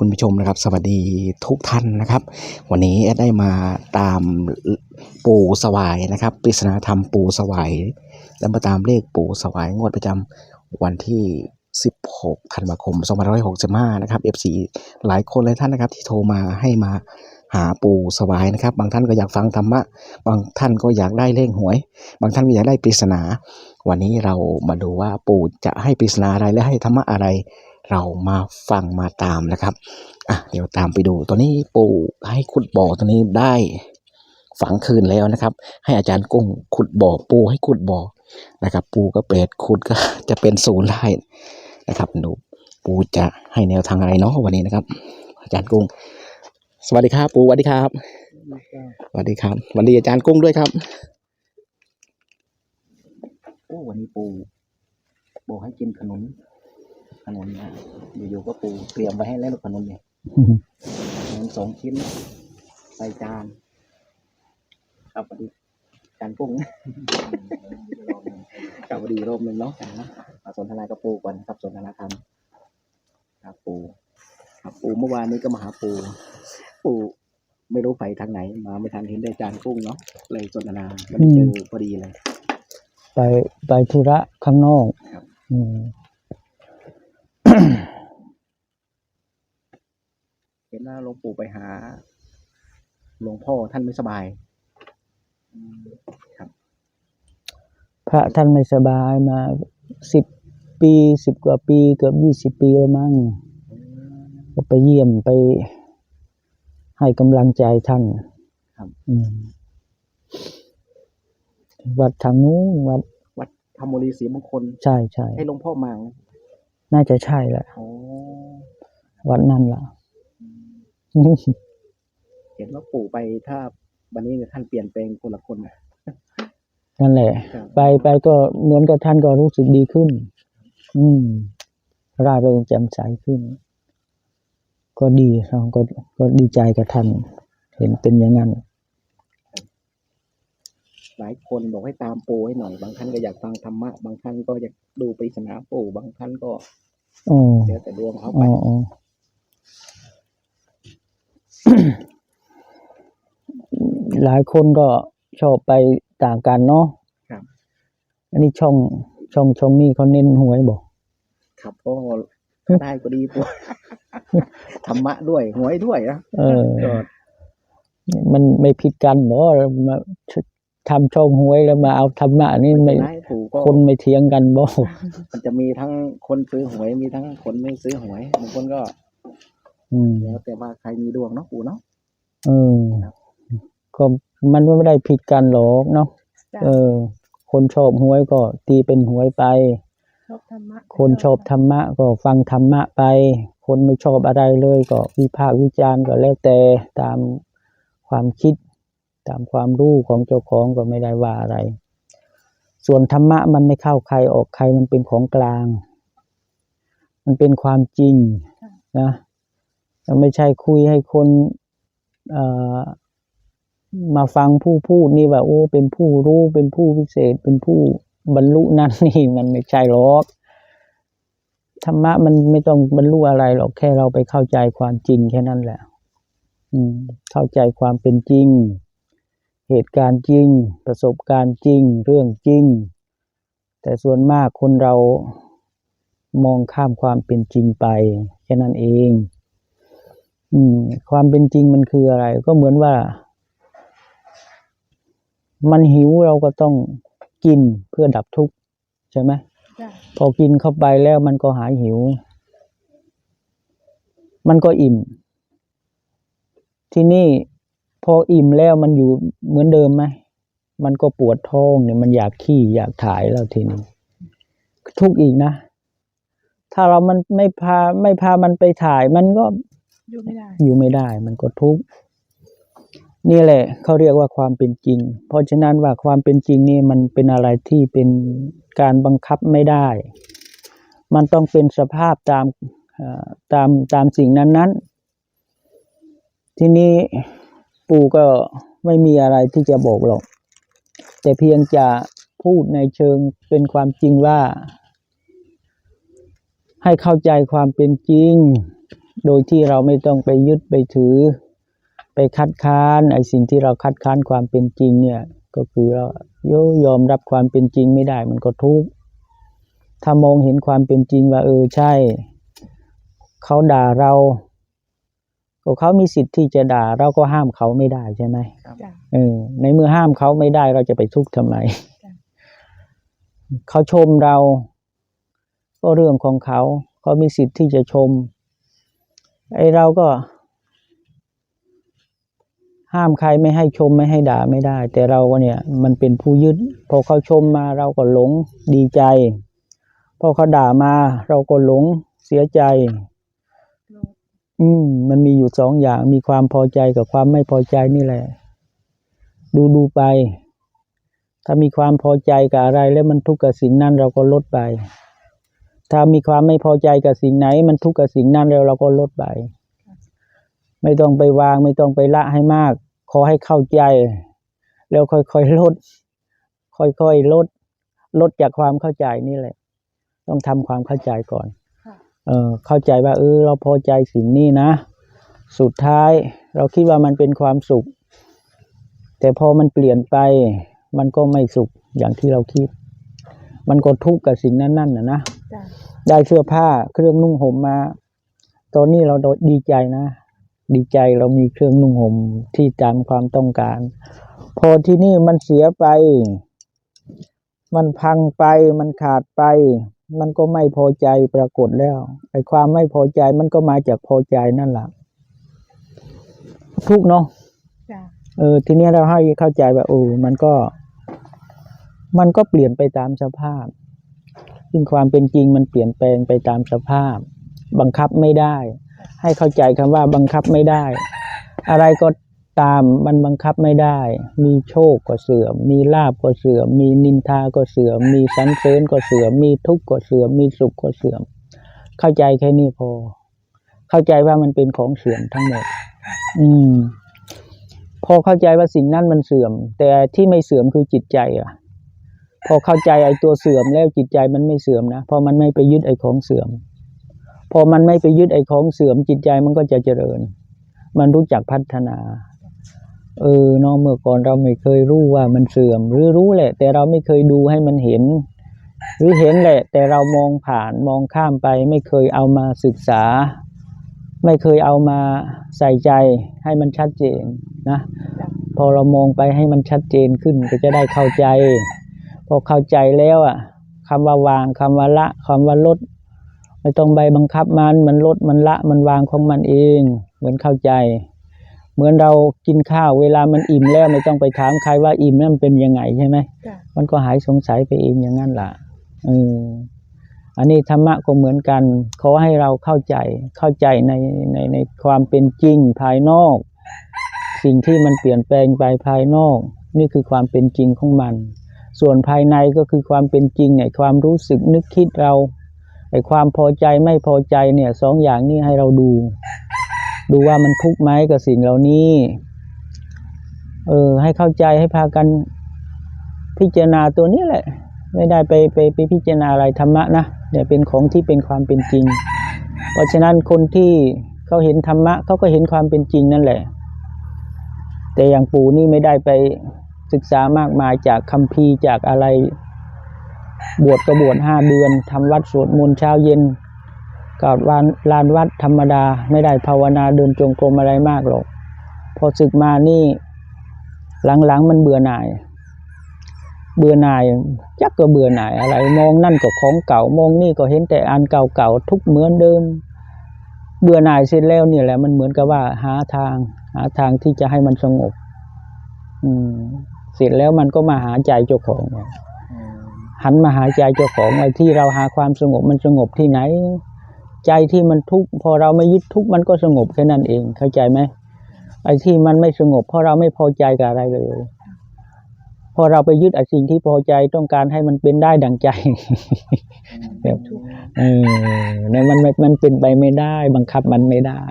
คุณผู้ชมนะครับสวัสดีทุกท่านนะครับ วันนี้แอดได้มาตามปู่สวายนะครับปริศนาธรรมปู่สวายและมาตามเลขปู่สวายงวดประจำวันที่ 16ธันวาคม2565 นะครับ FC หลายคนเลายท่านนะครับ ที่โทรมาให้มาหาปู่สวายนะครับ บางท่านก็อยากฟังธรรมะ บางท่านก็อยากได้เลขหวย บางท่านก็อยากได้ปริศนา วันนี้เรามาดูว่าปู่จะให้ปริศนาอะไรและให้ธรรมะอะไร เรามาฟังมาตามนะครับอะเดี๋ยวตามไปดู ตอนนี้ปู่ให้ขุดบ่อตัวนี้ได้ฝังคืนแล้วนะครับ ให้อาจารย์กุ้งขุดบ่อปูให้ขุดบ่อนะครับ ปูก็เป็ดขุดก็จะเป็นศูนย์ได้นะครับดูปูจะให้แนวทางอะไรเนาะวันนี้นะครับ อาจารย์กุ้ง สวัสดีครับ ปูสวัสดีครับสวัสดีครับวัสดีอาจารย์กุ้งด้วยครับโอ้วันนี้ปูปูให้กินขนม ขนมนะอยู่ๆก็ปูเตรียมไว้ให้แล้วขนมเนี่ยขนมสองชิ้น ใส่จานครับสวัสดีจานกุ้งกับสวัสดีรอบหนึ่งเนาะจานนะมาสนทนากับปูก่อนครับสนทนาธรรมครับปูครับปูเมื่อวานนี้ก็มาหาปูปูไม่รู้ไปทางไหน มาไม่ทันเห็นได้จานกุ้งเนาะเลยสนทนามันเจอพอดีเลย ไปไปธุระข้างนอกครับ อืม ห็นว่าหลวงปู่ไปหา หลวงพ่อท่านไม่สบายอืมครับ พระท่านไม่สบายมาสิบปีสิบกว่าปีเกือบยี่สิบปีแล้วมั้งก็ไปเยี่ยมไปให้กำลังใจท่านครับอืมวัดทางนู้นวัดวัดธรรมบุรีศรีมงคลใช่ใช่ให้หลวงพ่อมาไหมน่าจะใช่แหละโอ้วัดนั่นล่ะ เห็นว่าปู่ไปถ้าวันนี้ท่านเปลี่ยนแปลงคนละคนนะนั่นแหละครับไปไปก็เหมือนกับท่านก็รู้สึกดีขึ้น อืมร่าเริงแจ่มใสขึ้น ก็ดีเราก็ก็ดีใจกับท่าน เห็นเป็นอย่างนั้นหลายคนบอกให้ตามปู่ให้หน่อย บางท่านก็อยากฟังธรรมะ บางท่านก็อยากดูปริศนาปู่บางท่านก็อ๋อแล้วแต่ดวงเขาอ๋ไปออ๋อ หลายคนก็ชอบไปต่างกันเนาะครับ อันนี้ช่องช่องช่องนี้เขาเน้นหวยบอกครับก็ถ้าได้ก็ดีปู่ธรรมะด้วยหวยด้วยนะเออก็มันไม่ผิดกันเนาะมาทำช่องหวยแล้วมาเอาธรรมะนี่ไม่ได้ปู่ก็คนไม่เทียงกันบ่ มันจะมีทั้งคนซื้อหวยมีทั้งคนไม่ซื้อหวยบางคนก็ อืมแล้วแต่ว่าใครมีดวงเนาะปู่เนาะเออก็มันไม่ได้ผิดกันหรอกเนาะจ้ะเออ คนชอบหวยก็ตีเป็นหวยไปชอบธรรมะคนชอบธรรมะก็ฟังธรรมะไป คนไม่ชอบอะไรเลยก็วิพากษ์วิจารณ์ก็แล้วแต่ตามความคิดตามความรู้ของเจ้าของก็ไม่ได้ว่าอะไร ส่วนธรรมะมันไม่เข้าใครออกใครมันเป็นของกลาง มันเป็นความจริงนะมัน ไม่ใช่คุยให้คนมาฟังผู้พูดนี่ว่าโอ้ เป็นผู้รู้เป็นผู้พิเศษ เป็นผู้บรรลุนั่นนี่มันไม่ใช่หรอกธรรมะมันไม่ต้องบรรลุอะไรหรอกแค่เราไปเข้าใจความจริงแค่นั้นแหละ อืม เข้าใจความเป็นจริง เหตุการณ์จริง ประสบการณ์จริง เรื่องจริง แต่ส่วนมากคนเรามองข้ามความเป็นจริงไป แค่นั้นเอง อืม ความเป็นจริงมันคืออะไร ก็เหมือนว่า มันหิวเราก็ต้องกินเพื่อดับทุกข์ใช่ไหมจ้ะพอกินเข้าไปแล้วมันก็หายหิว มันก็อิ่ม ที่นี่พออิ่มแล้วมันอยู่เหมือนเดิมไหมมันก็ปวดท้องเนี่ยมันอยากขี้อยากถ่ายแล้วทีนี้ทุกข์อีกนะ ถ้าเรามันไม่พาไม่พามันไปถ่าย มันก็ อยู่ไม่ได้อยู่ไม่ได้ มันก็ทุกข์นี่แหละเขาเรียกว่าความเป็นจริง เพราะฉะนั้นว่าความเป็นจริงนี่มันเป็นอะไรที่เป็นการบังคับไม่ได้ มันต้องเป็นสภาพตามตามตามสิ่งนั้นๆทีนี้ปู่ก็ไม่มีอะไรที่จะบอกหรอก แต่เพียงจะพูดในเชิงเป็นความจริงว่า ให้เข้าใจความเป็นจริง โดยที่เราไม่ต้องไปยึดไปถือ ไปคัดค้านไอ้สิ่งที่เราคัดค้านความเป็นจริงเนี่ยก็คือเรายอมรับความเป็นจริงไม่ได้มันก็ทุกข์ถ้ามองเห็นความเป็นจริงว่าเออใช่ เขาด่าเราก็เขามีสิทธิ์ที่จะด่า เราก็ห้ามเขาไม่ได้ใช่ไหมจ้ะเออในเมื่อห้ามเขาไม่ได้เราจะไปทุกข์ทำไมจ้ะเขาชมเรา ก็เรื่องของเขา เขามีสิทธิ์ที่จะชม ไอเราก็ ห้ามใครไม่ให้ชมไม่ให้ด่าไม่ได้ แต่เราก็เนี่ย มันเป็นผู้ยึด พอเขาชมมาเราก็หลงดีใจ พอเขาด่ามาเราก็หลงเสียใจ อืม มันมีอยู่สองอย่าง มีความพอใจกับความไม่พอใจนี่แหละ ดูดูไป ถ้ามีความพอใจกับอะไรแล้วมันทุกข์กับสิ่งนั้นเราก็ลดไป ถ้ามีความไม่พอใจกับสิ่งไหน มันทุกข์กับสิ่งนั้นแล้วเราก็ลดไป ไม่ต้องไปวางไม่ต้องไปละให้มาก ขอให้เข้าใจ แล้วค่อยๆลด ค่อยๆลด ลดจากความเข้าใจนี่แหละ ต้องทำความเข้าใจก่อนค่ะเออเข้าใจว่าเออเราพอใจสิ่งนี้นะ สุดท้ายเราคิดว่ามันเป็นความสุข แต่พอมันเปลี่ยนไป มันก็ไม่สุขอย่างที่เราคิด มันก็ทุกข์กับสิ่งนั้นนั่นนะนะจ้ะ ได้เสื้อผ้าเครื่องนุ่งห่มมา ตอนนี้เราดีใจนะ ดีใจเรามีเครื่องนุ่งห่มที่ตามความต้องการ พอที่นี่มันเสียไป มันพังไป มันขาดไป มันก็ไม่พอใจปรากฏแล้ว ไอ้ความไม่พอใจมันก็มาจากพอใจนั่นแหละทุกข์เนาะจ้ะเออ ทีนี้เราให้เข้าใจว่าโอ้มันก็ มันก็เปลี่ยนไปตามสภาพ ซึ่งความเป็นจริงมันเปลี่ยนแปลงไปตามสภาพ บังคับไม่ได้ ให้เข้าใจคำว่าบังคับไม่ได้ อะไรก็ตามมันบังคับไม่ได้ มีโชคก็เสื่อม มีลาบก็เสื่อม มีนินทาก็เสื่อม มีสันเสริญก็เสื่อม มีทุกข์ก็เสื่อม มีสุขก็เสื่อม เข้าใจแค่นี้พอ เข้าใจว่ามันเป็นของเสื่อมทั้งหมด อืม พอเข้าใจว่าสิ่งนั้นมันเสื่อม แต่ที่ไม่เสื่อมคือจิตใจอะ พอเข้าใจไอ้ตัวเสื่อมแล้วจิตใจมันไม่เสื่อมนะพราะมันไม่ไปยึดไอ้ของเสื่อม พอมันไม่ไปยึดไอ้ของเสื่อมจิตใจมันก็จะเจริญ มันรู้จักพัฒนา เออเนาะเมื่อก่อนเราไม่เคยรู้ว่ามันเสื่อม หรือรู้แหละ แต่เราไม่เคยดูให้มันเห็น หรือเห็นแหละ แต่เรามองผ่านมองข้ามไป ไม่เคยเอามาศึกษา ไม่เคยเอามาใส่ใจให้มันชัดเจนนะ พอเรามองไปให้มันชัดเจนขึ้นก็จะได้เข้าใจ พอเข้าใจแล้วอะคำว่าวางคำว่าละคำว่าลดไม่ต้องไปบังคับมันมันลดมันละมันวางของมันเอง เหมือนเข้าใจ เหมือนเรากินข้าวเวลามันอิ่มแล้วไม่ต้องไปถามใครว่าอิ่มนั่นเป็นยังไงใช่ไหมจ้ะมันก็หายสงสัยไปเองอย่างนั้นล่ะเอออันนี้ธรรมะก็เหมือนกันขอให้เราเข้าใจเข้าใจในในในความเป็นจริงภายนอก สิ่งที่มันเปลี่ยนแปลงไปภายนอก นี่คือความเป็นจริงของมัน ส่วนภายในก็คือความเป็นจริงเนี่ยความรู้สึกนึกคิดเราไอ้ความพอใจไม่พอใจเนี่ยสองอย่างนี้ให้เราดู ดูว่ามันทุกข์ไหมกับสิ่งเหล่านี้เออให้เข้าใจให้พากันพิจารณาตัวนี้แหละ ไม่ได้ไปไปไปพิจารณาอะไรธรรมะนะเนี่ยเป็นของที่เป็นความเป็นจริง เพราะฉะนั้นคนที่เขาเห็นธรรมะเขาก็เห็นความเป็นจริงนั่นแหละ แต่อย่างปู่นี่ไม่ได้ไป ศึกษามากมายจากคัมภีร์จากอะไร บวชก็บวชห้าเดือนทำวัดสวดมนต์เช้าเย็นกับลานลานวัดธรรมดาไม่ได้ภาวนาเดินจงกรมอะไรมากหรอก พอศึกมานี่ หลังๆมันเบื่อหน่าย เบื่อหน่ายจักก็เบื่อหน่ายอะไร มองนั่นก็ของเก่ามองนี่ก็เห็นแต่อันเก่าๆทุกเหมือนเดิม เบื่อหน่ายเสร็จแล้วเนี่ยแหละมันเหมือนกับว่าหาทาง หาทางที่จะให้มันสงบ อืม เสร็จแล้วมันก็มาหาใจเจ้าของไงหันมาหาใจเจ้าของไอ้ที่เราหาความสงบมันสงบที่ไหน ใจที่มันทุกข์พอเราไม่ยึดทุกข์มันก็สงบแค่นั้นเอง เข้าใจไหมไอ้ที่มันไม่สงบ เพราะเราไม่พอใจกับอะไรเลย พอเราไปยึดไอ้สิ่งที่พอใจต้องการให้มันเป็นได้ดังใจแบบทุกข์เออเนี่ยมันมันมันเป็นไปไม่ได้ บังคับมันไม่ได้